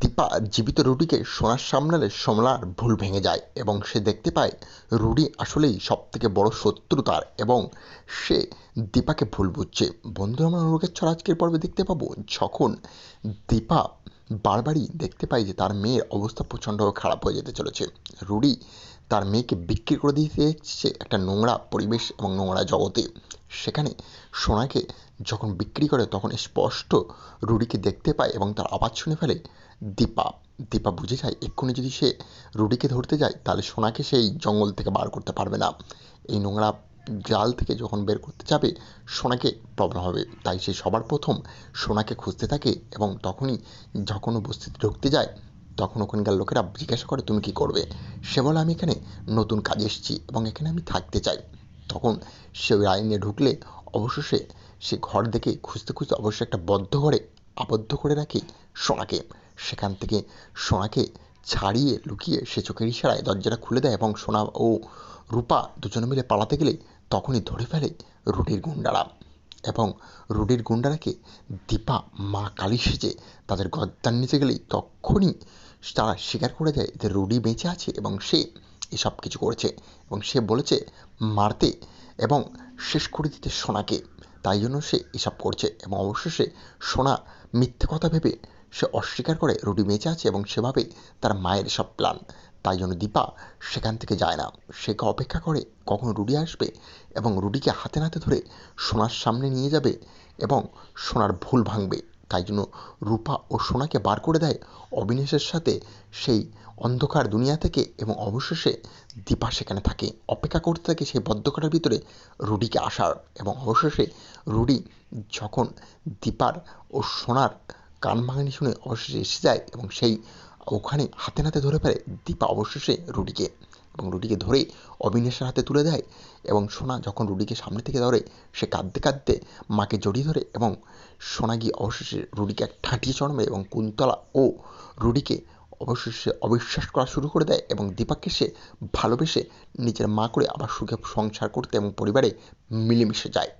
দীপা জীবিত রুডিকে সোনার সামলালে সমলার ভুল ভেঙে যায় এবং সে দেখতে পায় রুডি আসলেই সব থেকে বড় শত্রু তার এবং সে দীপাকে ভুল বুঝছে। বন্ধু আমরা রোগের ছড়া আজকের পর্বে দেখতে পাবো যখন দীপা বারবারই দেখতে পাই যে তার মেয়ের অবস্থা প্রচণ্ডভাবে খারাপ হয়ে যেতে চলেছে। রুডি তার মেয়েকে বিক্রি করে দিতে এসেছে একটা নোংরা পরিবেশ এবং নোংরা জগতে। সেখানে সোনাকে যখন বিক্রি করে তখন স্পষ্ট রুডিকে দেখতে পায় এবং তার আওয়াজ শুনে ফেলে, দীপা দীপা বুঝে যায়, এক্ষুনি যদি সে রুডিকে ধরতে যায় তাহলে সোনাকে সেই জঙ্গল থেকে বার করতে পারবে না। এই নোংরা জাল থেকে যখন বের করতে যাবে, সোনাকে প্রবলেম হবে। তাই সে সবার প্রথম সোনাকে খুঁজতে থাকে এবং তখনই যখন বস্তিতে ঢুকতে যায়, তখন ওখানকার লোকেরা জিজ্ঞাসা করে, তুমি কি করবে? সে বলে, আমি এখানে নতুন কাজে এসেছি এবং এখানে আমি থাকতে চাই। তখন সে ওই আইনে ঢুকলে অবশেষে সে ঘর দেখে খুঁজতে খুঁজতে অবশ্যই একটা বদ্ধ ঘরে আবদ্ধ করে রাখে সোনাকে। সেখান থেকে সোনাকে ছাড়িয়ে লুকিয়ে সে চোখের ইশারায় দরজাটা খুলে দেয় এবং সোনা ও রূপা দুজনে মিলে পালাতে গেলে তখনই ধরে ফেলে রুডির গুন্ডারা এবং রুডির গুন্ডারাকে দীপা, মা কালী সেজে তাদের গদ্দার নিচে গেলেই তখনই তারা স্বীকার করে দেয় যে রুডি বেঁচে আছে এবং সে এসব কিছু করেছে এবং সে বলেছে মারতে এবং শেষ করে দিতে সোনাকে। তাই জন্য সে এসব করছে এবং অবশেষে সোনা মিথ্যে কথা ভেবে সে অস্বীকার করে রুডি বেঁচে আছে এবং সেভাবে তার মায়ের সব প্ল্যান। তাই জন্য দীপা সেখান থেকে যায় না। সে অপেক্ষা করে কখন রুডি আসবে এবং রুডিকে হাতে নাতে ধরে সোনার সামনে নিয়ে যাবে এবং সোনার ভুল ভাঙবে। তাই জন্য রূপা ও সোনাকে বার করে দেয় অবিনাশের সাথে সেই অন্ধকার দুনিয়া থেকে এবং অবশেষে দীপা সেখানে থাকে। অপেক্ষা করতে থাকে সেই বদ্ধকারের ভিতরে রুডিকে আসার এবং অবশেষে রুডি যখন দীপার ও সোনার কান ভাঙানি শুনে অবশেষে এসে যায় এবং সেই ওখানে হাতে নাতে ধরে ফেলে দীপা অবশেষে রুডিকে এবং রুডিকে ধরে অবিনাশের হাতে তুলে দেয় এবং সোনা যখন রুডিকে সামনে থেকে ধরে, সে কাঁদতে কাঁদতে মাকে জড়িয়ে ধরে এবং সোনা গিয়ে অবশেষে রুডিকে এক ঠাঁটিয়ে চড়মে এবং কুন্তলা ও রুডিকে অবশেষে অবিশ্বাস করা শুরু করে দেয় এবং দীপাকে সে ভালোবেসে নিজের মা করে আবার সুখে সংসার করতে এবং পরিবারে মিলেমিশে যায়।